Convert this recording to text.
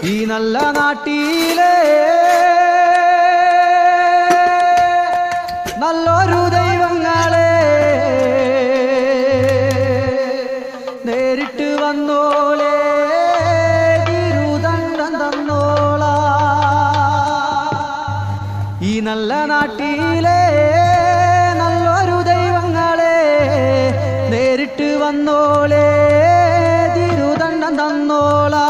ഈ നല്ല നാട്ടിലെ നല്ലൊരു ദൈവങ്ങളെ നേരിട്ട് വന്നോളേ തിരുദണ്ഡം തന്നോള. ഈ നല്ല നാട്ടിലെ നല്ലൊരു ദൈവങ്ങളെ നേരിട്ട് വന്നോളേ തിരുദണ്ഡം തന്നോളാ.